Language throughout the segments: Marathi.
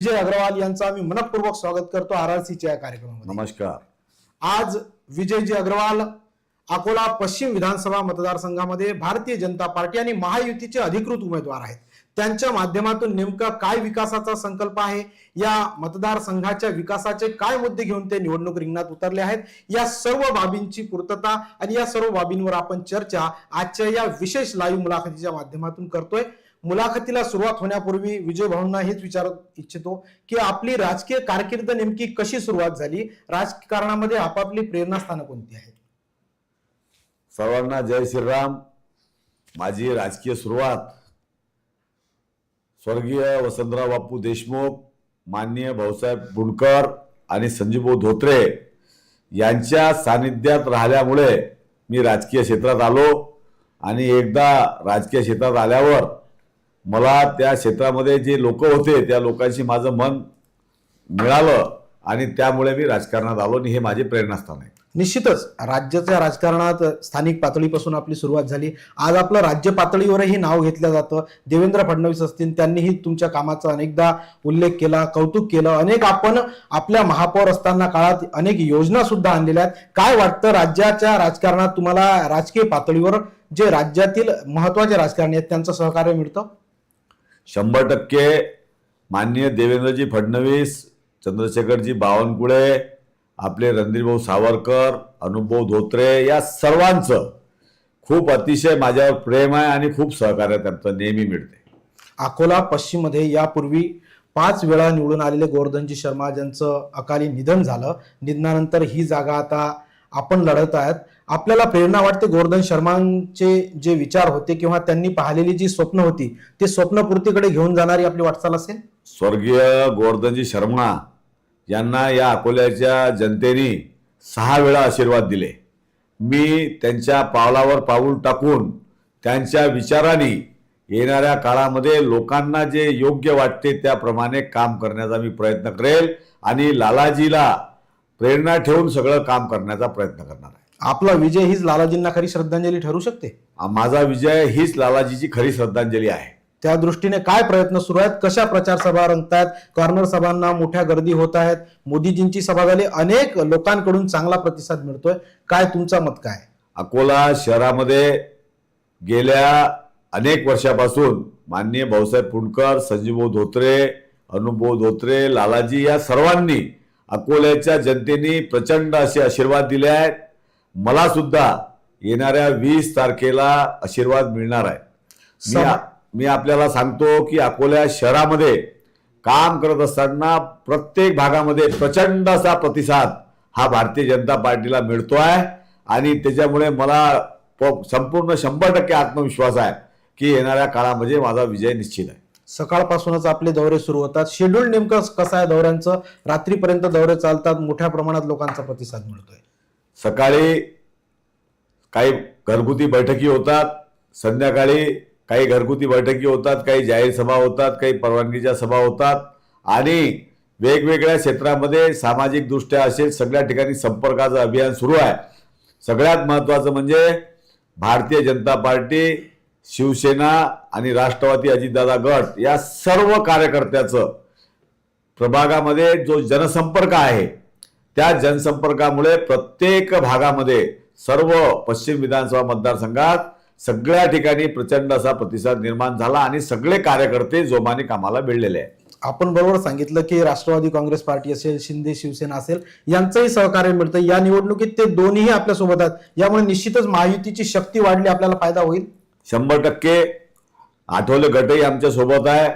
विजय अग्रवाल यांचं आम्ही मनपूर्वक स्वागत करतो आर आर सीच्या या कार्यक्रमामध्ये. नमस्कार. आज विजयजी अग्रवाल अकोला पश्चिम विधानसभा मतदारसंघामध्ये भारतीय जनता पार्टी आणि महायुतीचे अधिकृत उमेदवार आहेत. त्यांच्या माध्यमातून नेमका काय विकासाचा संकल्प आहे? या मतदारसंघाच्या विकासाचे काय मुद्दे घेऊन ते निवडणूक रिंगणात उतरले आहेत? या सर्व बाबींची पूर्तता आणि या सर्व बाबींवर आपण चर्चा आजच्या या विशेष लाईव्ह मुलाखतीच्या माध्यमातून करतोय. मुलाखतीला सुरुवात होण्यापूर्वी विजय भाऊंना हेच विचारत इच्छितो की आपली राजकीय कारकीर्द नेमकी कशी सुरुवात झाली? राजकारणामध्ये आपापली प्रेरणास्थानं कोणती आहेत? सर्वांना जय श्रीराम. माझी राजकीय सुरुवात स्वर्गीय वसंतराव बापू देशमुख माननीय भाऊसाहेब बुणकर आणि संजीवभाऊ धोत्रे यांच्या सानिध्यात राहिल्यामुळे मी राजकीय क्षेत्रात आलो आणि एकदा राजकीय क्षेत्रात आल्यावर मला त्या क्षेत्रामध्ये जे लोक होते त्या लोकांशी माझं मन मिळालं आणि त्यामुळे मी राजकारणात आलो आणि हे माझे प्रेरणास्थान आहे. निश्चितच. राज्याच्या राजकारणात स्थानिक पातळीपासून आपली सुरुवात झाली. आज आपलं राज्य पातळीवरही नाव घेतलं जातं. देवेंद्र फडणवीस असतील त्यांनीही तुमच्या कामाचा अनेकदा उल्लेख केला कौतुक केलं. अनेक आपण आपल्या महापौर असताना काळात अनेक योजना सुद्धा आणलेल्या आहेत. काय वाटतं राज्याच्या राजकारणात तुम्हाला राजकीय पातळीवर जे राज्यातील महत्त्वाचे राजकारणी आहेत त्यांचं सहकार्य मिळतं? शंभर टक्के माननीय देवेंद्रजी फडणवीस चंद्रशेखरजी बावनकुळे आपले रणधीरभाऊ सावरकर अनुभव धोत्रे या सर्वांचं खूप अतिशय माझ्यावर प्रेम आहे आणि खूप सहकार्य त्यांचं नेहमी मिळते. अकोला पश्चिममध्ये यापूर्वी पाच वेळा निवडून आलेले गोवर्धनजी शर्मा ज्यांचं अकाली निधन झालं निधनानंतर ही जागा आता आपण लढत आहेत. आपल्याला प्रेरणा वाटते गोवर्धन शर्मांचे जे विचार होते किंवा त्यांनी पाहिलेली जी स्वप्न होती ते स्वप्नपूर्तीकडे घेऊन जाणारी आपली वाटचाल असेल? स्वर्गीय गोवर्धनजी शर्मा यांना या अकोल्याच्या जनतेने सहा वेळा आशीर्वाद दिले. मी त्यांच्या पावलावर पाऊल टाकून त्यांच्या विचाराने येणाऱ्या काळामध्ये लोकांना जे योग्य वाटते त्याप्रमाणे काम करण्याचा मी प्रयत्न करेल आणि लालाजीला प्रेरणा ठेवून सगळं काम करण्याचा प्रयत्न करणार आहे. आपला विजय हीच लालाजींना खरी श्रद्धांजली ठरू शकते? माझा विजय हीच लालाजीची खरी श्रद्धांजली आहे. त्या दृष्टीने काय प्रयत्न सुरू आहेत? कशा प्रचार सभा रंगतायत? कॉर्नर सभांना मोठ्या गर्दी होत आहेत. मोदीजींची सभा झाली अनेक लोकांकडून चांगला प्रतिसाद मिळतोय. काय तुमचा मत काय? अकोला शहरामध्ये गेल्या अनेक वर्षापासून माननीय भाऊसाहेब पुणकर संजीवभाऊ धोत्रे अनुभाऊ धोत्रे लालाजी या सर्वांनी अकोल्याच्या जनतेने प्रचंड असे आशीर्वाद दिले आहेत. मला सुद्धा येणाऱ्या वीस तारखेला आशीर्वाद मिळणार आहे. मी आपल्याला सांगतो की अकोल्या शहरामध्ये काम करत असताना प्रत्येक भागामध्ये प्रचंड असा प्रतिसाद हा भारतीय जनता पार्टीला मिळतो आहे आणि त्याच्यामुळे मला संपूर्ण शंभर टक्के आत्मविश्वास आहे की येणाऱ्या काळामध्ये माझा विजय निश्चित आहे. सकाळपासूनच आपले दौरे सुरू होतात. शेड्यूल नेमकं कसं आहे दौऱ्यांचं? रात्रीपर्यंत दौरे चालतात. मोठ्या प्रमाणात लोकांचा प्रतिसाद मिळतोय. सकाळी काही घरगुती बैठकी होतात संध्याकाळी काही घरगुती बैठकी होतात काही जाहीर सभा होतात काही परवानगीच्या सभा होतात आणि वेगवेगळ्या क्षेत्रामध्ये सामाजिकदृष्ट्या असेल सगळ्या ठिकाणी संपर्काचं अभियान सुरू आहे. सगळ्यात महत्त्वाचं म्हणजे भारतीय जनता पार्टी शिवसेना आणि राष्ट्रवादी अजितदादा गट या सर्व कार्यकर्त्याचं प्रभागामध्ये जो जनसंपर्क आहे त्या जनसंपर्कामुळे प्रत्येक भागामध्ये सर्व पश्चिम विधानसभा मतदारसंघात सगळ्या ठिकाणी प्रचंड असा प्रतिसाद निर्माण झाला आणि सगळे कार्यकर्ते जोमाने कामाला मिळलेले आहेत. आपण बरोबर सांगितलं की राष्ट्रवादी काँग्रेस पार्टी असेल शिंदे शिवसेना असेल यांचंही सहकार्य मिळतं. या निवडणुकीत ते दोन्ही आपल्यासोबत आहेत. यामुळे निश्चितच महायुतीची शक्ती वाढली आपल्याला फायदा होईल. शंभर टक्के. आठवले गटही आमच्यासोबत आहे.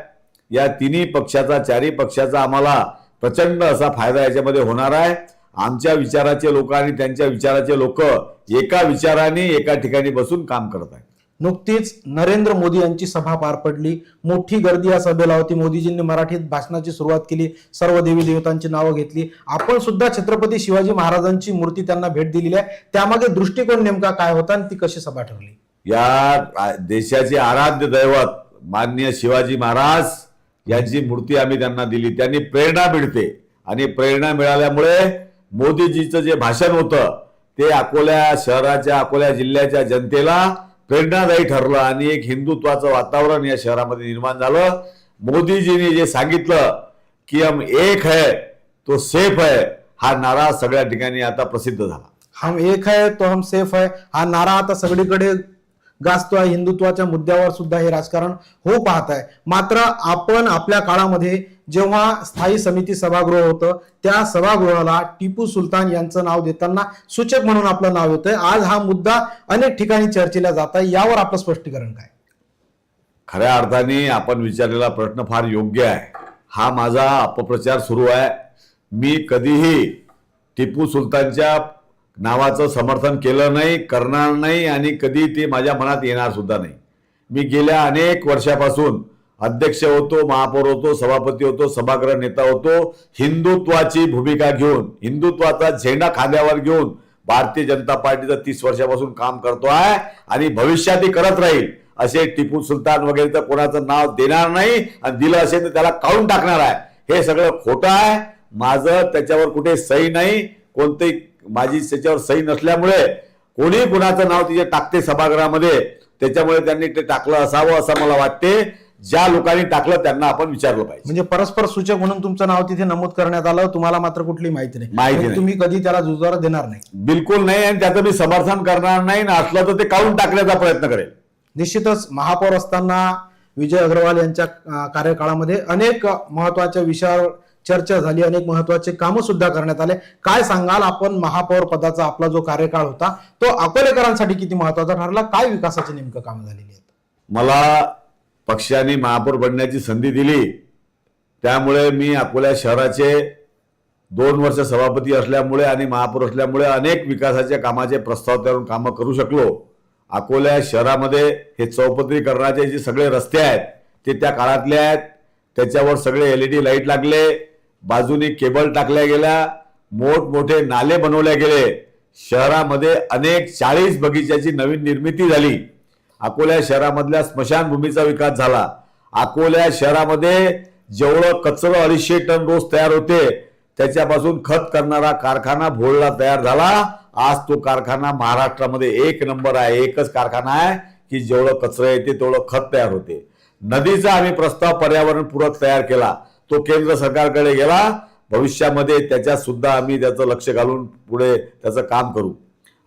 या तिन्ही पक्षाचा चारही पक्षाचा आम्हाला प्रचंड असा फायदा याच्यामध्ये होणार आहे. आमच्या विचाराचे लोक आणि त्यांच्या विचाराचे लोक एका विचाराने एका ठिकाणी बसून काम करत आहेत. नुकतीच नरेंद्र मोदी यांची सभा पार पडली. मोठी गर्दी या सभेला होती. मोदीजींनी मराठीत भाषणाची सुरुवात केली. सर्व देवी देवतांची नावं घेतली. आपण सुद्धा छत्रपती शिवाजी महाराजांची मूर्ती त्यांना भेट दिलेली आहे. त्यामागे दृष्टिकोन नेमका काय होता आणि ती कशी सभा ठरली? या देशाचे आराध्य दैवत माननीय शिवाजी महाराज यांची मूर्ती आम्ही त्यांना दिली. त्यांनी प्रेरणा मिळते. आणि प्रेरणा मिळाल्यामुळे मोदीजीचं जे भाषण होतं ते अकोल्या शहराच्या अकोल्या जिल्ह्याच्या जनतेला प्रेरणादायी ठरलं आणि एक हिंदुत्वाचं वातावरण या शहरामध्ये निर्माण झालं. मोदीजींनी जे सांगितलं की हम एक है तो सेफ है हा नारा सगळ्या ठिकाणी आता प्रसिद्ध झाला. हम एक है तो हम सेफ है हा नारा आता सगळीकडे गाजतो आहे हिंदुत्वाच्या मुद्द्यावर सुद्धा हे राजकारण हो पाहत आहे मात्र आपण आपल्या काळामध्ये जेव्हा स्थायी समिती सभागृह होतं त्या सभागृहाला टिपू सुलतान यांचं नाव देताना सूचक म्हणून आपलं नाव येतंय. आज हा मुद्दा अनेक ठिकाणी चर्चेला जात आहे. यावर आपलं स्पष्टीकरण काय? खऱ्या अर्थाने आपण विचारलेला प्रश्न फार योग्य आहे. हा माझा अपप्रचार सुरू आहे. मी कधीही टिपू सुलतानच्या नावाचं समर्थन केलं नाही करणार नाही आणि कधी ते माझ्या मनात येणार सुद्धा नाही. मी गेल्या अनेक वर्षापासून अध्यक्ष होतो महापौर होतो सभापती होतो सभागृह नेता होतो हिंदुत्वाची भूमिका घेऊन हिंदुत्वाचा झेंडा खांद्यावर घेऊन भारतीय जनता पार्टीचं तीस वर्षापासून काम करतो आहे आणि भविष्यातही करत राहील. असे टिपू सुलतान वगैरे तर कोणाचं नाव देणार नाही आणि दिलं असेल तर त्याला काढून टाकणार आहे. हे सगळं खोटं आहे. माझं त्याच्यावर कुठे सही नाही. कोणतेही माझी त्याच्यावर सही नसल्यामुळे कोणी कुणाचं नाव तिथे टाकते सभागृहामध्ये त्याच्यामुळे त्यांनी ते टाकलं असावं असं मला वाटते. ज्या लोकांनी टाकलं त्यांना आपण विचारलं पाहिजे. म्हणजे परस्पर सूचक म्हणून तुमचं नाव तिथे नमूद करण्यात आलं तुम्हाला मात्र कुठली माहिती नाही. माहिती म्हणजे. तुम्ही कधी त्याला जुजारा देणार नाही. बिलकुल नाही आणि त्याचं मी समर्थन करणार नाही असलं तर ते काढून टाकण्याचा प्रयत्न करेल. निश्चितच महापौर असताना विजय अग्रवाल यांच्या कार्यकाळामध्ये अनेक महत्त्वाच्या विषयावर चर्चा झाली. अनेक महत्त्वाचे कामं सुद्धा करण्यात आले. काय सांगाल आपण? महापौर पदाचा आपला जो कार्यकाळ होता तो अकोलेकरांसाठी किती महत्त्वाचा ठरला? काय विकासाचे नेमकं काम झालेली आहेत? मला पक्षाने महापौर बनण्याची संधी दिली. त्यामुळे मी अकोल्या शहराचे दोन वर्ष सभापती असल्यामुळे आणि महापौर असल्यामुळे अनेक विकासाच्या कामाचे प्रस्ताव त्यावरून कामं करू शकलो. अकोल्या शहरामध्ये हे चौपदरीकरणाचे जे सगळे रस्ते आहेत ते त्या काळातले आहेत. त्याच्यावर सगळे एल ई डी लाइट लागले. बाजूनी केबल टाकल्या गेल्या मोठमोठे नाले बनवले गेले. शहरामध्ये अनेक चाळीस बगीच्याची नवीन निर्मिती झाली. अकोल्या शहरामधल्या स्मशानभूमीचा विकास झाला. अकोल्या शहरामध्ये जेवढं कचरं अडीचशे टन रोज तयार होते त्याच्यापासून खत करणारा कारखाना भोळला तयार झाला. आज तो कारखाना महाराष्ट्रामध्ये एक नंबर आहे. एकच कारखाना आहे की जेवढं कचरं येते तेवढं खत तयार होते. नदीचा आम्ही प्रस्ताव पर्यावरणपूरक तयार केला. तो केंद्र सरकारकडे गेला भविष्यामध्ये त्याच्यात सुद्धा आम्ही त्याचं लक्ष घालून पुढे त्याचं काम करू.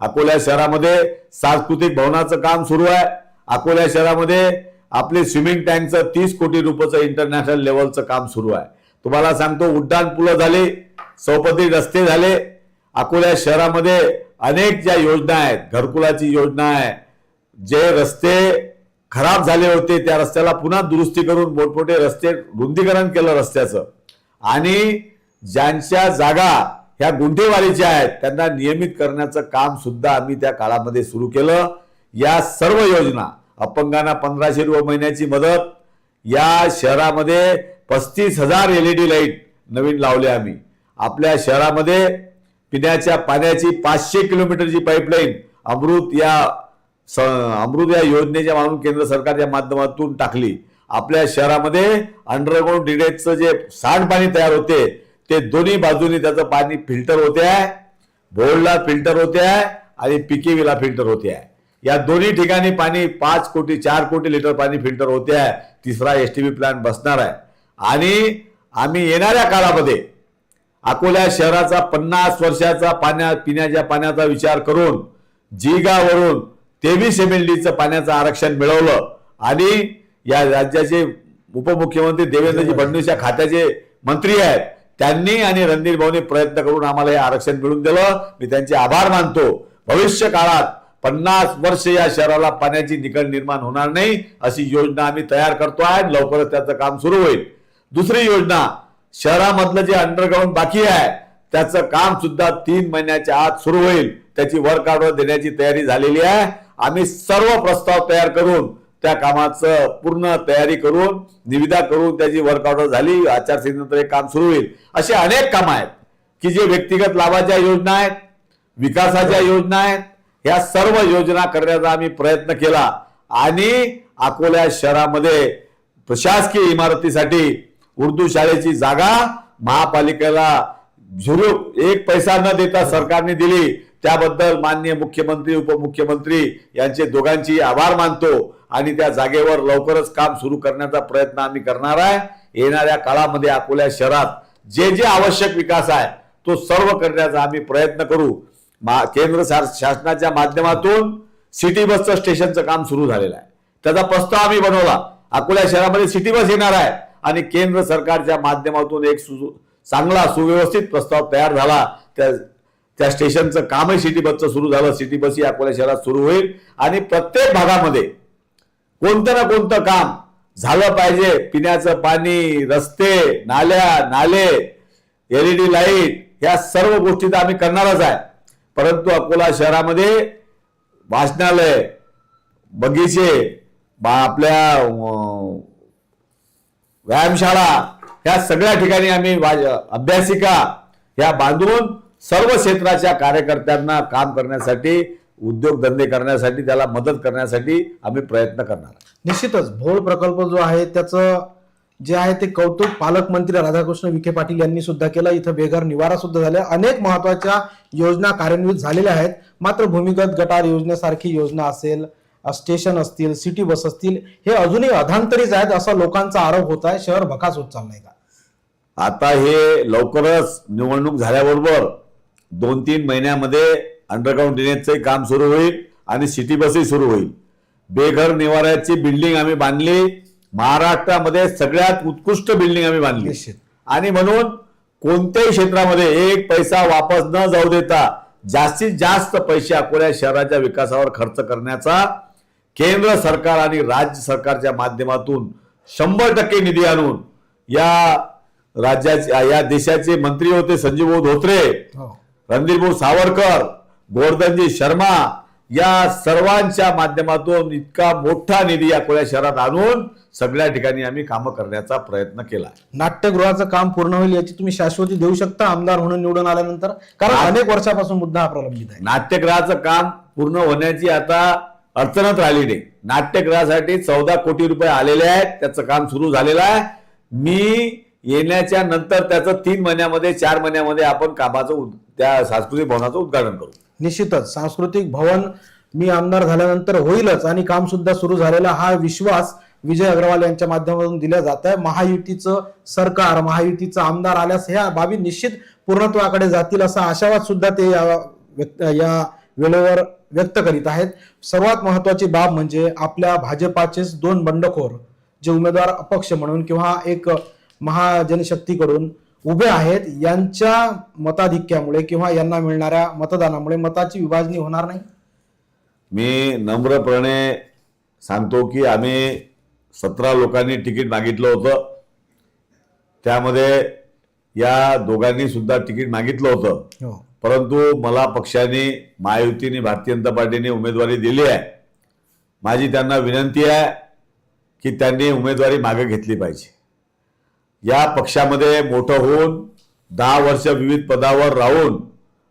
अकोल्या शहरामध्ये सांस्कृतिक भवनाचं काम सुरू आहे. अकोल्या शहरामध्ये आपले स्विमिंग टँकचं तीस कोटी रुपयाचं इंटरनॅशनल लेवलचं काम सुरू आहे. तुम्हाला सांगतो उड्डाण पुलं झाले चौपदी रस्ते झाले. अकोल्या शहरामध्ये अनेक ज्या योजना आहेत घरकुलाची योजना आहे जे रस्ते खराब झाले होते त्या रस्त्याला पुन्हा दुरुस्ती करून मोठमोठे रस्ते रुंदीकरण केलं रस्त्याचं. आणि ज्यांच्या जागा ह्या गुंठेवारीच्या आहेत त्यांना नियमित करण्याचं काम सुद्धा आम्ही त्या काळामध्ये सुरू केलं. या सर्व योजना अपंगांना पंधराशे रुपये महिन्याची मदत या शहरामध्ये पस्तीस हजार एलईडी लाइट नवीन लावले आम्ही. आपल्या शहरामध्ये पिण्याच्या पाण्याची पाचशे किलोमीटरची पाईपलाईन अमृत या स अमृत या योजनेच्या मानून केंद्र सरकारच्या माध्यमातून टाकली. आपल्या शहरामध्ये अंडरग्राऊंड डिडेटचं जे सांडपाणी तयार होते ते दोन्ही बाजूनी त्याचं पाणी फिल्टर होते आहे भोळला फिल्टर होते आहे आणि पिकेवीला फिल्टर होते. आहे या दोन्ही ठिकाणी पाणी पाच कोटी चार कोटी लिटर पाणी फिल्टर होते आहे तिसरा एस टी प्लांट बसणार आहे. आणि आम्ही येणाऱ्या काळामध्ये अकोल्या शहराचा पन्नास वर्षाचा पाण्या पिण्याच्या पाण्याचा विचार करून जिगावरून तेवीस एम एल डीचं पाण्याचं आरक्षण मिळवलं. आणि या राज्याचे उपमुख्यमंत्री देवेंद्रजी फडणवीस या खात्याचे मंत्री आहेत. त्यांनी आणि रणधीर भाऊनी प्रयत्न करून आम्हाला हे आरक्षण मिळवून दिलं. मी त्यांचे आभार मानतो. भविष्य काळात पन्नास वर्ष या शहराला पाण्याची निकड निर्माण होणार नाही अशी योजना आम्ही तयार करतो आहे लवकरच त्याचं काम सुरू होईल. दुसरी योजना शहरामधलं जे अंडरग्राऊंड बाकी आहे त्याचं काम सुद्धा तीन महिन्याच्या आत सुरू होईल. त्याची वर्क ऑर्डर देण्याची तयारी झालेली आहे. आम्ही सर्व प्रस्ताव तयार करून त्या कामाचं पूर्ण तयारी करून निविदा करून त्याची वर्कआउट झाली आचारसंहितेनंतर हे काम सुरू होईल. असे अनेक कामं आहेत की जे व्यक्तिगत लाभाच्या योजना आहेत विकासाच्या योजना आहेत ह्या सर्व योजना करण्याचा आम्ही प्रयत्न केला. आणि अकोल्या शहरामध्ये प्रशासकीय इमारतीसाठी उर्दू शाळेची जागा महापालिकेला झुरू एक पैसा न देता सरकारने दिली. त्याबद्दल माननीय मुख्यमंत्री उपमुख्यमंत्री यांचे दोघांची आभार मानतो आणि त्या जागेवर लवकरच काम सुरू करण्याचा प्रयत्न आम्ही करणार आहे. येणाऱ्या काळामध्ये अकोल्या शहरात जे जे आवश्यक विकास आहे तो सर्व करण्याचा आम्ही प्रयत्न करू. मा केंद्र शासनाच्या माध्यमातून सिटी बसचं स्टेशनचं काम सुरू झालेलं आहे. त्याचा प्रस्ताव आम्ही बनवला. अकोला शहरामध्ये सिटी बस येणार आहे आणि केंद्र सरकारच्या माध्यमातून एक सु चांगला सुव्यवस्थित प्रस्ताव तयार झाला. त्या त्या स्टेशनचं कामही सिटी बसचं सुरू झालं. सिटी बस ही अकोला शहरात सुरू होईल. आणि प्रत्येक भागामध्ये कोणतं ना कोणतं काम झालं पाहिजे. पिण्याचं पाणी रस्ते नाल्या नाले एलईडी लाइट या सर्व गोष्टी तर आम्ही करणारच आहे. परंतु अकोला शहरामध्ये वाचनालय बगीचे बा- आपल्या व्यायामशाळा ह्या सगळ्या ठिकाणी आम्ही अभ्यासिका ह्या बांधून सर्व क्षेत्राच्या कार्यकर्त्यांना काम करण्यासाठी उद्योगधंदे करण्यासाठी त्याला मदत करण्यासाठी आम्ही प्रयत्न करणार. निश्चितच भोळ प्रकल्प जो आहे त्याचं जे आहे ते कौतुक पालकमंत्री राधाकृष्ण विखे पाटील यांनी सुद्धा केलं. इथं बेघर निवारा सुद्धा झाले अनेक महत्त्वाच्या योजना कार्यान्वित झालेल्या आहेत. मात्र भूमिगत गटार योजनेसारखी योजना असेल स्टेशन असतील सिटी बस असतील हे अजूनही अधांतरीच आहेत असा लोकांचा आरोप होत आहे. शहर भकास होत चाललंय का? आता हे लवकरच निवडणूक झाल्याबरोबर दोन तीन महिन्यामध्ये अंडरग्राऊंड ड्रेनेजचंही काम सुरू होईल आणि सिटी बसही सुरू होईल. बेघर निवाऱ्याची बिल्डिंग आम्ही बांधली. महाराष्ट्रामध्ये सगळ्यात उत्कृष्ट बिल्डिंग आम्ही बांधली. आणि म्हणून कोणत्याही क्षेत्रामध्ये एक पैसा वापस न जाऊ देता जास्तीत जास्त पैसे अकोला शहराच्या विकासावर खर्च करण्याचा केंद्र सरकार आणि राज्य सरकारच्या माध्यमातून शंभर टक्के निधी आणून या राज्याचे या देशाचे मंत्री होते संजीव धोत्रे हो रणधीर भाऊ सावरकर गोवर्धनजी शर्मा या सर्वांच्या माध्यमातून इतका मोठा निधी अकोला शहरात आणून सगळ्या ठिकाणी आम्ही कामं करण्याचा प्रयत्न केला. नाट्यगृहाचं काम पूर्ण होईल याची तुम्ही शाश्वती देऊ शकता आमदार म्हणून निवडून आल्यानंतर. कारण अनेक वर्षापासून मुद्दा हा प्रलंबित आहे. नाट्यगृहाचं काम पूर्ण होण्याची आता अडचणच राहिली नाही. नाट्यगृहासाठी चौदा कोटी रुपये आलेले आहेत त्याचं काम सुरू झालेलं आहे. मी येण्याच्या नंतर त्याचं तीन महिन्यामध्ये चार महिन्यामध्ये आपण कामाचं त्या सांस्कृतिक भवनाचं उद्घाटन करू. निश्चितच. सांस्कृतिक भवन मी आमदार झाल्यानंतर होईलच आणि काम सुद्धा सुरू झालेला हा विश्वास विजय अग्रवाल यांच्या माध्यमातून दिला जात आहे. महायुतीचं सरकार महायुतीचं आमदार आल्यास ह्या बाबी निश्चित पूर्णत्वाकडे जातील असा आशावाद सुद्धा ते या व्यक्त- या वेळेवर व्यक्त करीत आहेत. सर्वात महत्वाची बाब म्हणजे आपल्या भाजपाचेच दोन बंडखोर जे उमेदवार अपक्ष म्हणून किंवा एक महाजनशक्तीकडून उभे आहेत यांच्या मताधिक्यामुळे किंवा यांना मिळणाऱ्या मतदानामुळे मताची विभाजणी होणार नाही? मी नम्रपणे सांगतो की आम्ही सतरा लोकांनी तिकीट मागितलं होतं. त्यामध्ये या दोघांनी सुद्धा तिकीट मागितलं होतं. हो. परंतु मला पक्षाने महायुतीने भारतीय जनता पार्टीने उमेदवारी दिली आहे. माझी त्यांना विनंती आहे की त्यांनी उमेदवारी मागे घेतली पाहिजे. या पक्षामध्ये मोठं होऊन दहा वर्ष विविध पदावर राहून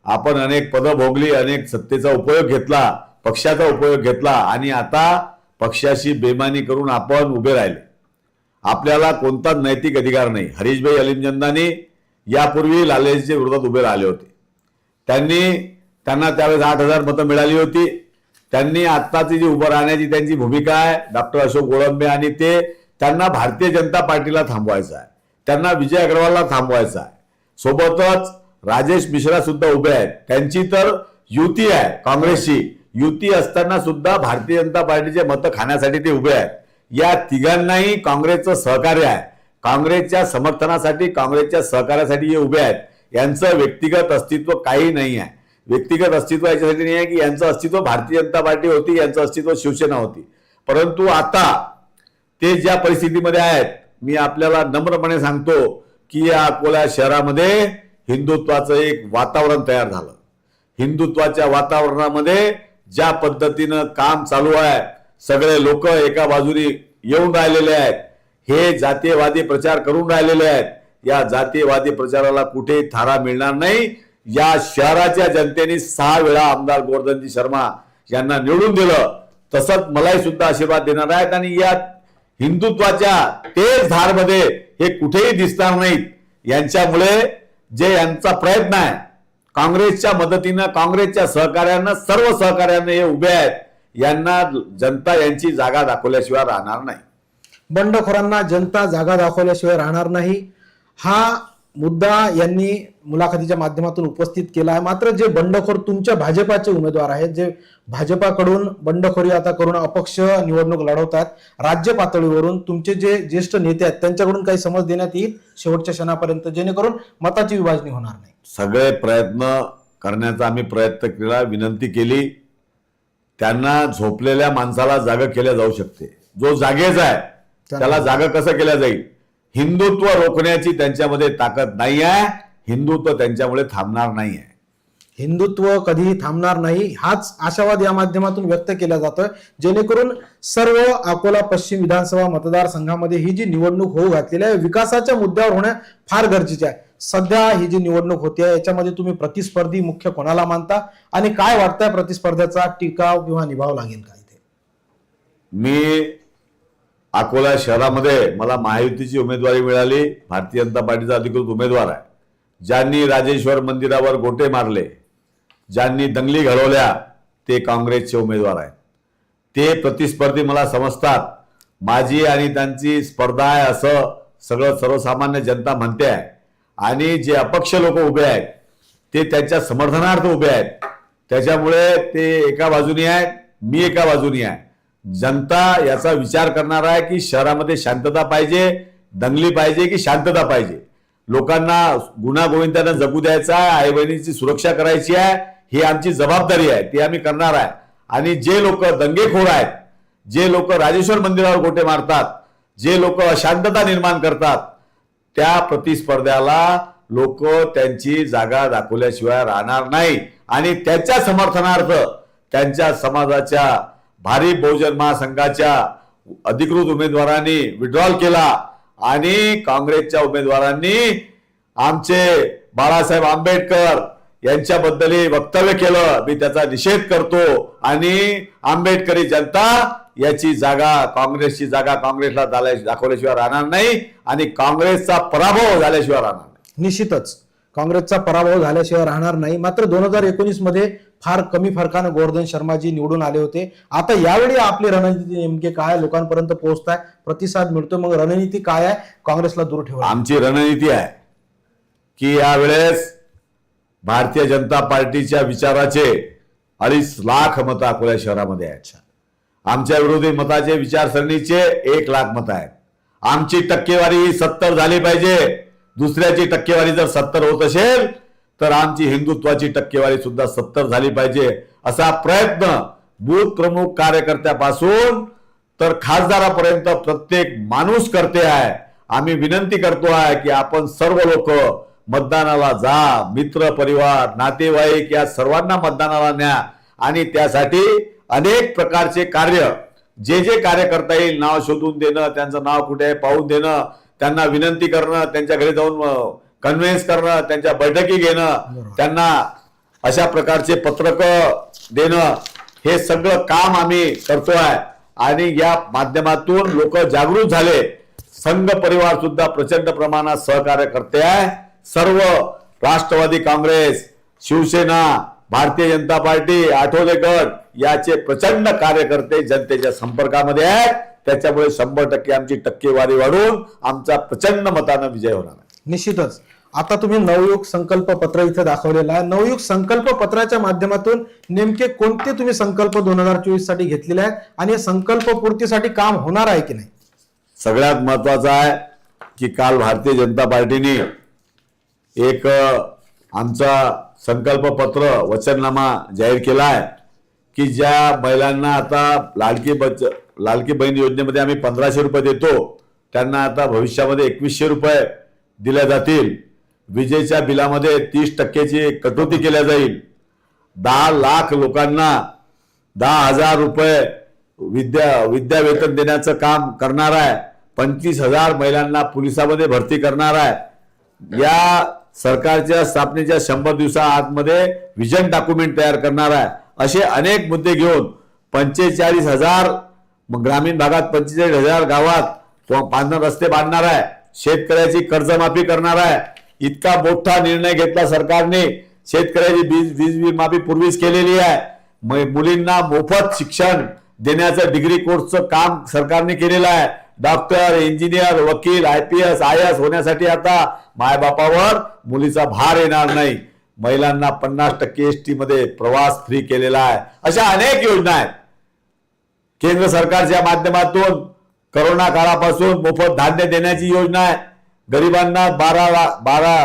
आपण अनेक पदं भोगली अनेक सत्तेचा उपयोग घेतला पक्षाचा उपयोग घेतला आणि आता पक्षाशी बेमानी करून आपण उभे राहिले. आपल्याला कोणताच नैतिक अधिकार नाही. हरीशभाई अलिमचंदानी यापूर्वी लालेजीच्या विरोधात उभे राहिले होते. त्यांनी त्यांना त्यावेळेस आठ हजार मतं मिळाली होती. त्यांनी आत्ताची जी उभं राहण्याची त्यांची भूमिका आहे डॉक्टर अशोक गोळंबे आणि ते त्यांना भारतीय जनता पार्टीला थांबवायचं आहे. त्यांना विजय अग्रवालला थांबवायचं आहे. सोबतच राजेश मिश्रा सुद्धा उभे आहेत. त्यांची तर युती आहे काँग्रेसची. युती असताना सुद्धा भारतीय जनता पार्टीचे मतं खाण्यासाठी ते उभे आहेत. या तिघांनाही काँग्रेसचं सहकार्य आहे. काँग्रेसच्या समर्थनासाठी काँग्रेसच्या सहकार्यासाठी हे उभे आहेत. यांचं व्यक्तिगत अस्तित्व काही नाही आहे. व्यक्तिगत अस्तित्व याच्यासाठी नाही आहे की यांचं अस्तित्व भारतीय जनता पार्टी होती यांचं अस्तित्व शिवसेना होती. परंतु आता ते ज्या परिस्थितीमध्ये आहेत मी आपल्याला नम्रपणे सांगतो की या अकोला शहरामध्ये हिंदुत्वाचं एक वातावरण तयार झालं. हिंदुत्वाच्या वातावरणामध्ये ज्या पद्धतीनं काम चालू आहे सगळे लोक एका बाजूने येऊन राहिलेले आहेत हे जातीयवादी प्रचार करून राहिलेले आहेत या जातीयवादी प्रचाराला कुठे थारा मिळणार नाही. या शहराच्या जनतेने सहा वेळा आमदार गोवर्धनजी शर्मा यांना निवडून दिलं. तसंच मलाही सुद्धा आशीर्वाद देणार आहेत आणि या हिंदुत्वाच्या तेज धारमध्ये हे कुठेही दिसणार नाहीत. यांच्यामुळे जे यांचा प्रयत्न आहे काँग्रेसच्या मदतीनं काँग्रेसच्या सहकार्यानं सर्व सहकार्यानं हे उभे आहेत यांना जनता यांची जागा दाखवल्याशिवाय राहणार नाही. बंडखोरांना जनता जागा दाखवल्याशिवाय राहणार नाही. हा मुद्दा यांनी मुलाखतीच्या माध्यमातून उपस्थित केला आहे. मात्र जे बंडखोर तुमच्या भाजपाचे उमेदवार आहेत जे भाजपाकडून बंडखोरी आता करून अपक्ष निवडणूक लढवतात राज्य पातळीवरून तुमचे जे ज्येष्ठ नेते आहेत त्यांच्याकडून काही समज देण्यात येईल शेवटच्या क्षणापर्यंत जेणेकरून मताची विभाजणी होणार नाही. सगळे प्रयत्न करण्याचा आम्ही प्रयत्न केला विनंती केली. त्यांना झोपलेल्या माणसाला जाग केल्या जाऊ शकते. जो जागेच आहे त्याला जाग कसं केल्या जाईल? हिंदुत्व रोखण्याची त्यांच्यामध्ये ताकद नाही आहे हिंदुत्व त्यांच्यामुळे थांबणार नाही आहे हिंदुत्व कधीही थांबणार नाही हाच आशावाद या माध्यमातून व्यक्त केला जातोय. जेणेकरून सर्व अकोला पश्चिम विधानसभा मतदारसंघामध्ये ही जी निवडणूक होऊ घातलेली आहे विकासाच्या मुद्द्यावर होणं फार गरजेचे आहे. सध्या ही जी निवडणूक होते याच्यामध्ये तुम्ही प्रतिस्पर्धी मुख्य कोणाला मानता? आणि काय वाटतंय प्रतिस्पर्ध्याचा टिकाव किंवा निभाव लागेल का इथे? मी अकोला शहरामध्ये मला महायुतीची उमेदवारी मिळाली. भारतीय जनता पार्टीचा अधिकृत उमेदवार आहे. ज्यांनी राजेश्वर मंदिरावर गोटे मारले ज्यांनी दंगली घडवल्या ते काँग्रेसचे उमेदवार आहेत. ते प्रतिस्पर्धी मला समजतात. माझी आणि त्यांची स्पर्धा आहे असं सगळं सर्वसामान्य जनता म्हणते आहे. आणि जे अपक्ष लोक उभे आहेत ते त्यांच्या समर्थनार्थ उभे आहेत. त्याच्यामुळे ते एका बाजूनी आहेत मी एका बाजूनी आहे. जनता याचा विचार करणार आहे की शहरामध्ये शांतता पाहिजे दंगली पाहिजे की शांतता पाहिजे. लोकांना गुन्हा गोविंदांना जगू द्यायचा आहे आई बहिणीची सुरक्षा करायची आहे ही आमची जबाबदारी आहे ती आम्ही करणार आहे. आणि जे लोक दंगेखोर आहेत जे लोक राजेश्वर मंदिरावर गोटे मारतात जे लोक अशांतता निर्माण करतात त्या प्रतिस्पर्ध्याला लोक त्यांची जागा दाखवल्याशिवाय राहणार नाही. आणि त्याच्या समर्थनार्थ त्यांच्या समाजाच्या भारी बहुजन महासंघाच्या अधिकृत उमेदवारांनी विड्रॉल केला आणि काँग्रेसच्या उमेदवारांनी आमचे बाळासाहेब आंबेडकर यांच्याबद्दल वक्तव्य केलं. मी त्याचा निषेध करतो आणि आंबेडकरी जनता याची जागा काँग्रेसची जागा काँग्रेसला दाखवल्याशिवाय राहणार नाही आणि काँग्रेसचा पराभव झाल्याशिवाय राहणार नाही. निश्चितच. काँग्रेसचा पराभव झाल्याशिवाय राहणार नाही. मात्र दोन हजार एकोणीसमध्ये फार कमी फरकानं गोवर्धन शर्माजी निवडून आले होते. आता यावेळी आपली रणनीती नेमके काय लोकांपर्यंत पोहोचताय प्रतिसाद मिळतोय मग रणनीती काय आहे? काँग्रेसला दूर ठेवा. आमची रणनीती आहे की यावेळेस भारतीय जनता पार्टीच्या विचाराचे अडीच लाख मतं अकोला शहरामध्ये आहेत. आमच्या विरोधी मताचे विचारसरणीचे एक लाख मत आहेत. आमची टक्केवारी सत्तर झाली पाहिजे. दुसऱ्याची टक्केवारी जर सत्तर होत असेल तर आमची हिंदुत्वाची टक्केवारी सुद्धा सत्तर झाली पाहिजे असा प्रयत्न बूथ प्रमुख कार्यकर्त्यापासून तर खासदारापर्यंत प्रत्येक माणूस करते आहे. आम्ही विनंती करतो आहे की आपण सर्व लोक मतदानाला जा मित्र परिवार नातेवाईक या सर्वांना मतदानाला न्या आणि त्यासाठी अनेक प्रकारचे कार्य जे जे कार्य करता येईल नाव शोधून देणं त्यांचं नाव कुठे आहे पाहून देणं त्यांना विनंती करणं त्यांच्या घरी जाऊन कन्व्हिन्स करणं त्यांच्या बैठकी घेणं त्यांना अशा प्रकारचे पत्रक देणं हे सगळं काम आम्ही करतोय. आणि या माध्यमातून लोक जागृत झाले. संघ परिवार सुद्धा प्रचंड प्रमाणात सहकार्य करते आहे. सर्व राष्ट्रवादी काँग्रेस शिवसेना भारतीय जनता पार्टी आठवले गट याचे प्रचंड कार्यकर्ते जनतेच्या संपर्कामध्ये आहेत. त्याच्यामुळे शंभर टक्के आमची टक्केवारी वाढून आमचा प्रचंड मतानं विजय होणार आहे. निश्चितच. आता तुम्ही नवयुग संकल्प पत्र इथे दाखवलेलं आहे. नवयुग संकल्प पत्राच्या माध्यमातून नेमके कोणते तुम्ही संकल्प दोन हजार चोवीससाठी घेतलेले आहेत आणि या संकल्प पूर्तीसाठी काम होणार आहे की नाही? सगळ्यात महत्वाचं आहे की काल भारतीय जनता पार्टीने एक आमचा संकल्प पत्र वचननामा जाहीर केला आहे की ज्या महिलांना आता लाडकी बच लाडकी बहीण योजनेमध्ये आम्ही पंधराशे रुपये देतो त्यांना आता भविष्यामध्ये एकवीसशे रुपये दिल्या जातील. विजेच्या बिलामध्ये तीस टक्क्याची कटोती केल्या जाईल. दहा लाख लोकांना दहा हजार रुपये विद्या विद्यावेतन देण्याचं काम करणार आहे. पंचवीस हजार महिलांना पोलिसामध्ये भरती करणार आहे. या सरकारच्या स्थापनेच्या शंभर दिवसा आतमध्ये विजन डॉक्युमेंट तयार करणार आहे. असे अनेक मुद्दे घेऊन पंचेचाळीस हजार ग्रामीण भागात पंचेचाळीस हजार गावात पान रस्ते बांधणार आहे. शेतकऱ्याची कर्जमाफी करणार आहे. इतका मोठा निर्णय घेतला सरकारने. शेतकऱ्याची वीज वीज माफी पूर्वीच केलेली आहे. मुलींना मोफत शिक्षण देण्याचं डिग्री कोर्सचं काम सरकारने केलेलं आहे. डॉक्टर इंजिनियर वकील I P S I S होण्यासाठी आता मायबापावर मुलीचा भार येणार नाही. महिलांना पन्नास टक्के एस टी मध्ये प्रवास फ्री केलेला आहे. अशा अनेक योजना आहेत. केंद्र सरकारच्या माध्यमातून करोना काळापासून मोफत धान्य देण्याची योजना आहे. गरिबांना बारा बारा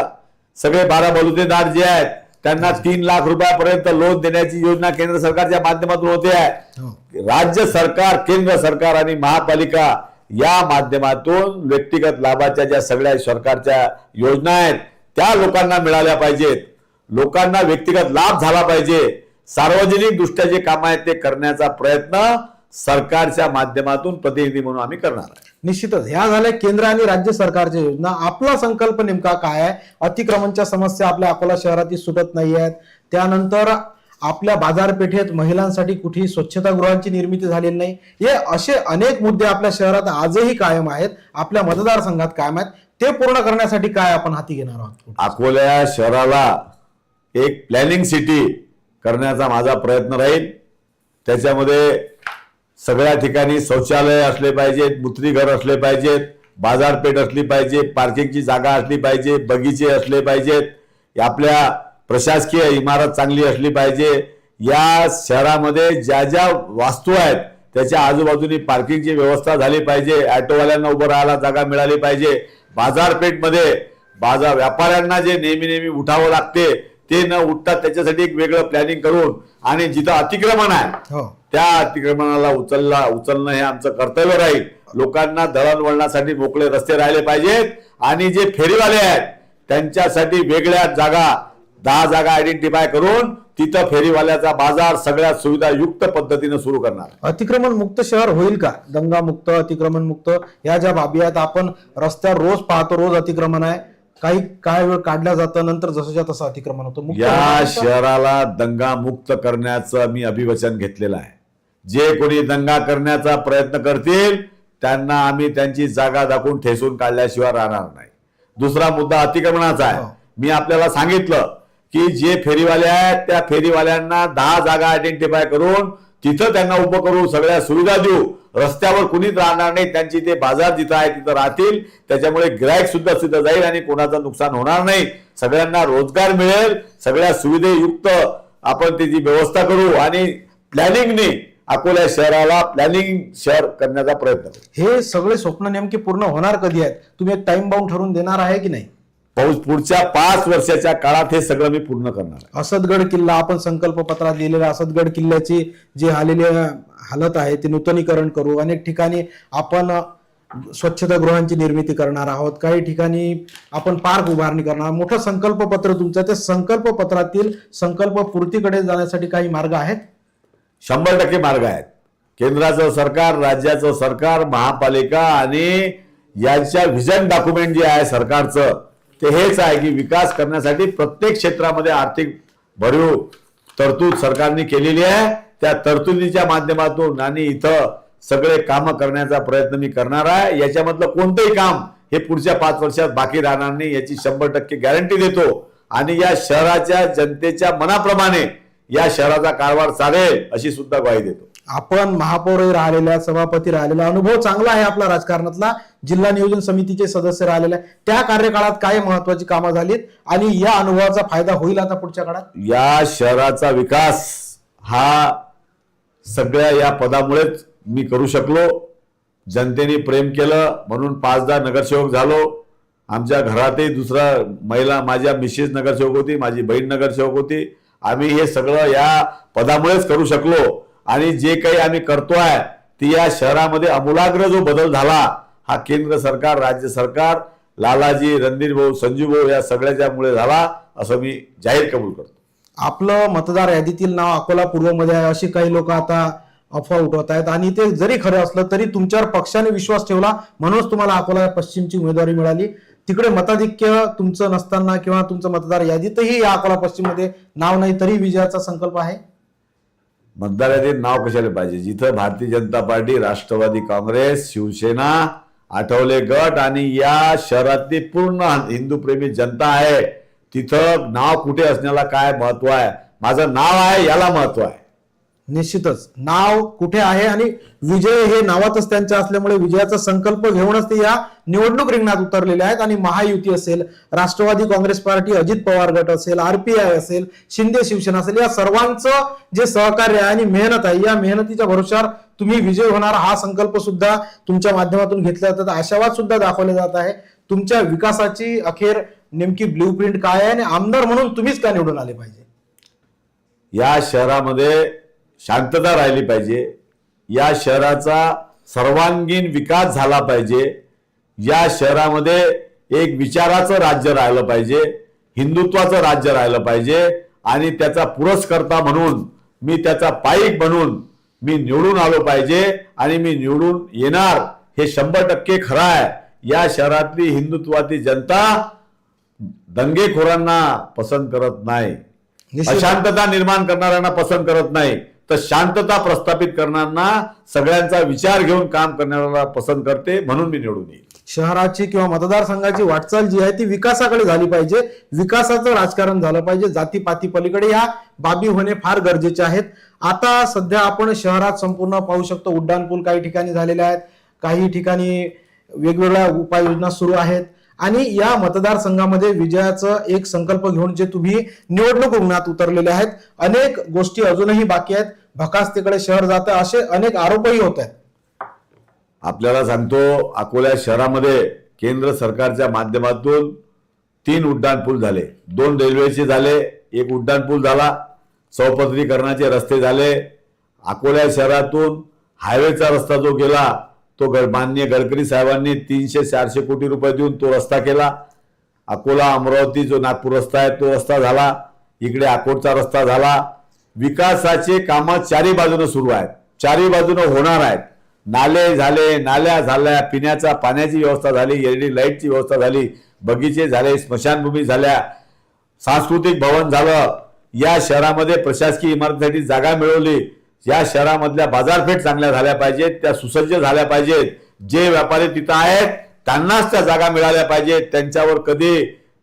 सगळे बारा बलुतेदार जे आहेत त्यांना तीन लाख रुपयापर्यंत लोन देण्याची योजना केंद्र सरकारच्या माध्यमातून होते आहे. हो. राज्य सरकार केंद्र सरकार आणि महापालिका या माध्यमातून व्यक्तिगत लाभाच्या ज्या सगळ्या सरकारच्या योजना आहेत त्या लोकांना मिळाल्या पाहिजेत. लोकांना व्यक्तिगत लाभ झाला पाहिजे. सार्वजनिक दृष्ट्या जे काम आहेत ते करण्याचा प्रयत्न सरकारच्या माध्यमातून प्रतिनिधी म्हणून आम्ही करणार आहे. निश्चितच. ह्या झाल्या केंद्र आणि राज्य सरकारच्या योजना. आपला संकल्प नेमका काय आहे? अतिक्रमणच्या समस्या आपल्या अकोला शहरातील सुटत नाही आहेत. त्यानंतर आपल्या बाजारपेठेत महिलांसाठी कुठेही स्वच्छतागृहांची निर्मिती झालेली नाही. हे असे अनेक मुद्दे आपल्या शहरात आजही कायम आहेत. आपल्या मतदारसंघात कायम आहेत. ते पूर्ण करण्यासाठी काय आपण हाती घेणार आहोत? अकोल्या शहराला एक प्लॅनिंग सिटी करण्याचा माझा प्रयत्न राहील. त्याच्यामध्ये सगळ्या ठिकाणी शौचालय असले पाहिजेत मुत्रीघर असले पाहिजेत बाजारपेठ असली पाहिजे पार्किंगची जागा असली पाहिजे बगीचे असले पाहिजेत आपल्या प्रशासकीय इमारत चांगली असली पाहिजे. या शहरामध्ये ज्या ज्या वास्तू आहेत त्याच्या आजूबाजूनी पार्किंगची व्यवस्था झाली पाहिजे ॲटोवाल्यांना उभं राहायला जागा मिळाली पाहिजे. बाजारपेठमध्ये बाजार व्यापाऱ्यांना जे नेहमी नेहमी उठावं लागते ते न उठता त्याच्यासाठी एक वेगळं प्लॅनिंग करून आणि जिथं अतिक्रमण आहे हो. त्या अतिक्रमणाला उचलला उचलणं हे आमचं कर्तव्य राहील. लोकांना दळणवळणासाठी मोकळे रस्ते राहिले पाहिजेत आणि जे फेरीवाले आहेत त्यांच्यासाठी वेगळ्या जागा दहा जागा आयडेंटिफाय करून तिथं फेरीवाल्याचा बाजार सगळ्या सुविधा युक्त पद्धतीनं सुरू करणार. अतिक्रमण मुक्त शहर होईल का? दंगा मुक्त अतिक्रमण मुक्त या ज्या बाबी आहेत आपण रस्त्यावर रोज पाहतो रोज अतिक्रमण आहे. काही काय वेळ काढल्या जातं नंतर जसंच्या तसं अतिक्रमण होतं मुक्त या? शहराला दंगा मुक्त करण्याचं मी अभिवचन घेतलेलं आहे जे कोणी दंगा करण्याचा प्रयत्न करतील त्यांना आम्ही त्यांची जागा दाखवून ठेसून काढल्याशिवाय राहणार नाही दुसरा मुद्दा अतिक्रमणाचा आहे हो. मी आपल्याला सांगितलं की जे फेरीवाले आहेत त्या फेरीवाल्यांना दहा जागा आयडेंटिफाय करून तिथं त्यांना उभं करू सगळ्या सुविधा देऊ. रस्त्यावर कुणीच राहणार नाही. त्यांची ते बाजार जिथं आहे तिथं राहतील. त्याच्यामुळे ग्राहक सुद्धा सुद्धा जाईल आणि कोणाचं नुकसान होणार नाही. सगळ्यांना रोजगार मिळेल. सगळ्या सुविधेयुक्त आपण त्याची व्यवस्था करू आणि प्लॅनिंगने अकोला शहराला प्लॅनिंग शहर करण्याचा प्रयत्न हे सगळे स्वप्न नेमके पूर्ण होणार कधी आहेत? तुम्ही एक टाइम बाउंड ठरवून देणार आहे की नाही? पाऊस पुढच्या पाच वर्षाच्या काळात हे सगळं मी पूर्ण करणार आहे. असदगड किल्ला आपण संकल्प पत्रात लिहिलेल्या असदगड किल्ल्याची जी आलेली हालत आहे ते नूतनीकरण करू. अनेक ठिकाणी आपण स्वच्छतागृहांची निर्मिती करणार आहोत. काही ठिकाणी आपण पार्क उभारणी करणार मोठं संकल्प पत्र तुमचं त्या संकल्प पत्रातील संकल्प पूर्तीकडे जाण्यासाठी काही मार्ग आहेत? शंभर टक्के मार्ग आहेत. केंद्राचं सरकार राज्याचं सरकार महापालिका आणि यांच्या व्हिजन डॉक्युमेंट जे आहे सरकारचं ते हेच आहे की विकास करण्यासाठी प्रत्येक क्षेत्रामध्ये आर्थिक भरीव तरतूद सरकारने केलेली आहे. त्या तरतुदीच्या माध्यमातून आणि इथं सगळे कामं करण्याचा प्रयत्न मी करणार आहे. याच्यामधलं कोणतंही काम हे पुढच्या पाच वर्षात बाकी राहणार नाही याची शंभर टक्के गॅरंटी देतो. आणि या शहराच्या जनतेच्या मनाप्रमाणे या शहराचा कारभार चालेल अशी सुद्धा ग्वाही देतो. आपण महापौरही राहिलेल्या सभापती राहिलेला अनुभव चांगला आहे आपला राजकारणातला. जिल्हा नियोजन समितीचे सदस्य राहिलेले त्या कार्यकाळात काय महत्वाची कामं झालीत आणि या अनुभवाचा फायदा होईल आता पुढच्या काळात? या शहराचा विकास हा सगळ्या या पदामुळेच मी करू शकलो. जनतेने प्रेम केलं म्हणून पाचदा नगरसेवक झालो. आमच्या घरातही दुसरा महिला माझ्या मिसेस नगरसेवक होती माझी बहीण नगरसेवक होती. आम्ही हे सगळं या पदामुळेच करू शकलो. आणि जे काही आम्ही करतोय ती या शहरामध्ये अमूलाग्र जो बदल झाला हा केंद्र सरकार राज्य सरकार लालाजी रणधीर भाऊ संजीव भाऊ या सगळ्याच्यामुळे झाला असं मी जाहीर कबूल करतो. आपलं मतदार यादीतील नाव अकोला पूर्वमध्ये आहे अशी काही लोक आता अफवा उठवत आहेत. आणि ते जरी खरं असलं तरी तुमच्यावर पक्षाने विश्वास ठेवला म्हणूनच तुम्हाला अकोला पश्चिमची उमेदवारी मिळाली. तिकडे मताधिक्य तुमचं नसताना किंवा तुमचं मतदार यादीतही या अकोला पश्चिममध्ये नाव नाही तरी विजयाचा संकल्प आहे. मंत्रालयातील नाव कशाला पाहिजे? जिथं भारतीय जनता पार्टी राष्ट्रवादी काँग्रेस शिवसेना आठवले गट आणि या शहरातली पूर्ण हिंदूप्रेमी जनता आहे तिथं नाव कुठे असण्याला काय महत्त्व आहे? माझं नाव आहे याला महत्त्व आहे. निश्चितच. नाव कुठे आहे आणि विजय हे नावातच त्यांच्या असल्यामुळे विजयाचा संकल्प घेऊनच ते या निवडणूक रिंगणात उतरलेले आहेत. आणि महायुती असेल राष्ट्रवादी काँग्रेस पार्टी अजित पवार गट असेल आरपीआय असेल शिंदे शिवसेना असेल या सर्वांचं जे सहकार्य आहे आणि मेहनत आहे या मेहनतीच्या भरोशावर तुम्ही विजय होणार हा संकल्प सुद्धा तुमच्या माध्यमातून घेतला जातात आशावाद सुद्धा दाखवले जात आहे. तुमच्या विकासाची अखेर नेमकी ब्ल्यू प्रिंट काय आहे? आणि आमदार म्हणून तुम्हीच का निवडून आले पाहिजे? या शहरामध्ये शांतता राहिली पाहिजे. या शहराचा सर्वांगीण विकास झाला पाहिजे. या शहरामध्ये एक विचाराचं राज्य राहिलं पाहिजे. हिंदुत्वाचं राज्य राहिलं पाहिजे. आणि त्याचा पुरस्कर्ता म्हणून मी त्याचा पाईक म्हणून मी निवडून आलो पाहिजे. आणि मी निवडून येणार हे शंभर टक्के खरं आहे. या शहरातली हिंदुत्वाची जनता दंगेखोरांना पसंत करत नाही. अशांतता निर्माण करणाऱ्यांना पसंत करत नाही. तर शांतता प्रस्थापित करणाऱ्यांना सगळ्यांचा विचार घेऊन काम करणाऱ्याला पसंत करते म्हणून मी निवडून येईल शहराची किंवा मतदारसंघाची वाटचाल जी आहे ती विकासाकडे झाली पाहिजे. विकासाचं राजकारण झालं पाहिजे. जातीपाती पलीकडे या. बाबी होणे फार गरजेचे आहेत. आता सध्या आपण शहरात संपूर्ण पाहू शकतो. उड्डाणपूल काही ठिकाणी झालेले आहेत. काही ठिकाणी वेगवेगळ्या उपाययोजना सुरू आहेत. आणि या मतदारसंघामध्ये विजयाचं एक संकल्प घेऊन जे तुम्ही निवडणूक रुग्णात उतरलेले आहेत अनेक गोष्टी अजूनही बाकी आहेत. भकासतेकडे शहर जात असे अनेक आरोपही होत आहेत. आपल्याला सांगतो अकोला शहरामध्ये केंद्र सरकारच्या माध्यमातून तीन उड्डाणपूल झाले. दोन रेल्वेचे झाले एक उड्डाणपूल झाला. चौपदरीकरणाचे रस्ते झाले. अकोला शहरातून हायवेचा रस्ता जो गेला तो ग- माननीय गडकरी साहेबांनी तीनशे चारशे कोटी रुपये देऊन तो रस्ता केला. अकोला अमरावती जो नागपूर रस्ता आहे तो रस्ता झाला. इकडे अकोटचा रस्ता झाला. विकासाचे कामं चारी बाजूनं सुरू आहेत. चारी बाजूनं होणार आहेत. नाले झाले नाल्या झाल्या पिण्याच्या पाण्याची व्यवस्था झाली एलईडी लाईटची व्यवस्था झाली बगीचे झाले स्मशानभूमी झाल्या सांस्कृतिक भवन झालं. या शहरामध्ये प्रशासकीय इमारतीसाठी जागा मिळवली. या शहरामधल्या बाजारपेठ चांगल्या झाल्या पाहिजेत त्या सुसज्ज झाल्या पाहिजेत. जे व्यापारी तिथं आहेत त्यांनाच त्या जागा मिळाल्या पाहिजेत. त्यांच्यावर कधी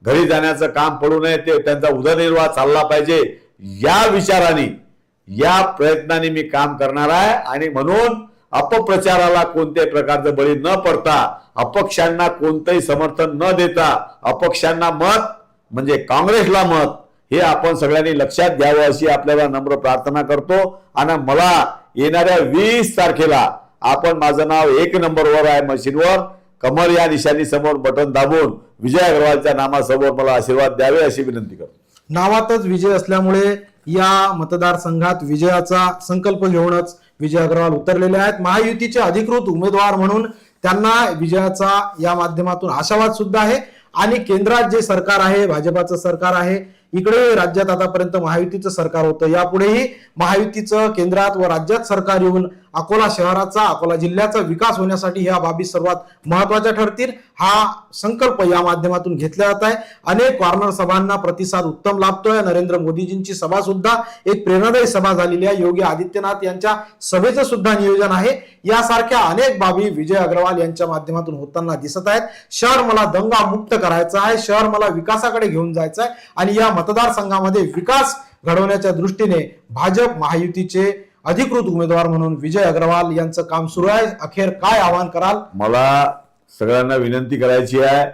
घरी जाण्याचं काम पडू नये ते त्यांचा उदरनिर्वाह चालला पाहिजे. या विचाराने या प्रयत्नाने मी काम करणार आहे आणि म्हणून अपप्रचाराला कोणत्याही प्रकारचं बळी न पडता अपक्षांना कोणतंही समर्थन न देता अपक्षांना मत म्हणजे काँग्रेसला मत हे आपण सगळ्यांनी लक्षात घ्यावं अशी आपल्याला नम्र प्रार्थना करतो. आणि मला येणाऱ्या वीस तारखेला आपण माझं नाव एक नंबरवर आहे मशीनवर. कमर या निशाणी समोर बटन दाबून विजय अग्रवालच्या नामासमोर मला आशीर्वाद द्यावे अशी विनंती करतो. नावातच विजय असल्यामुळे या मतदारसंघात विजयाचा संकल्प घेऊनच विजय अग्रवाल उतरलेले आहेत. महायुतीचे अधिकृत उमेदवार म्हणून त्यांना विजयाचा या माध्यमातून आशावाद सुद्धा आहे. आणि केंद्रात जे सरकार आहे भाजपाचं सरकार आहे इकडे राज्यात आतापर्यंत महायुतीचं सरकार होतं. यापुढेही महायुतीचं केंद्रात व राज्यात सरकार येऊन अकोला शहराचा अकोला जिल्ह्याचा विकास होण्यासाठी ह्या बाबी सर्वात महत्त्वाच्या ठरतील. हा संकल्प या माध्यमातून घेतला जात आहे. अनेक कॉर्नर सभांना प्रतिसाद उत्तम लाभतोय. नरेंद्र मोदीजींची सभा सुद्धा एक प्रेरणादायी सभा झालेली आहे. योगी आदित्यनाथ यांच्या सभेचं सुद्धा नियोजन आहे. यासारख्या अनेक बाबी विजय अग्रवाल यांच्या माध्यमातून होताना दिसत आहेत. शहर मला दंगा मुक्त करायचं आहे. शहर मला विकासाकडे घेऊन जायचं आहे. आणि या मतदारसंघामध्ये विकास घडवण्याच्या दृष्टीने भाजप महायुतीचे अधिकृत उमेदवार म्हणून विजय अग्रवाल यांचं काम सुरू आहे. अखेर काय आवाहन कराल? मला सगळ्यांना विनंती करायची आहे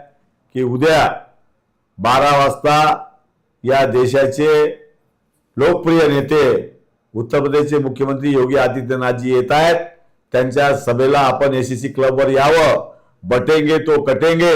की उद्या बारा वाजता या देशाचे लोकप्रिय नेते उत्तर प्रदेशचे मुख्यमंत्री योगी आदित्यनाथजी येत आहेत. त्यांच्या सभेला आपण एसीसी क्लबवर यावं. बटेंगे तो कटेंगे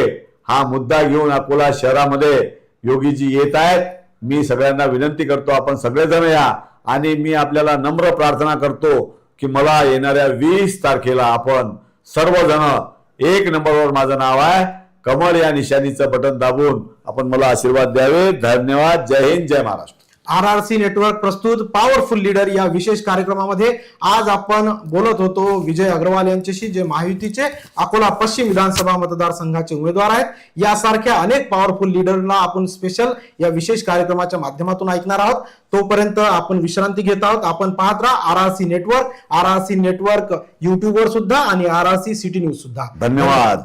हा मुद्दा घेऊन अकोला शहरामध्ये योगीजी येत आहेत. मी सगळ्यांना विनंती करतो आपण सगळेजण या. आणि मी आपल्याला नम्र प्रार्थना करतो की मला येणाऱ्या वीस तारखेला आपण सर्वजण एक नंबरवर माझं नाव आहे. कमल या निशाणीचं बटन दाबून आपण मला आशीर्वाद द्यावे धन्यवाद. जय हिंद. जय Maharashtra. R R C network प्रस्तुत पॉवरफुल लीडर या विशेष कार्यक्रमामध्ये आज आपण बोलत होतो विजय अग्रवाल यांच्याशी जे महायुतीचे अकोला पश्चिम विधानसभा मतदारसंघाचे उमेदवार आहेत. यासारख्या अनेक पॉवरफुल लीडरला आपण स्पेशल या विशेष कार्यक्रमाच्या माध्यमातून ऐकणार आहोत. तोपर्यंत आपण विश्रांती घेत आहोत. आपण पाहत राहा R R C network R R C network युट्यूबवर सुद्धा आणि R R C city news सुद्धा. धन्यवाद.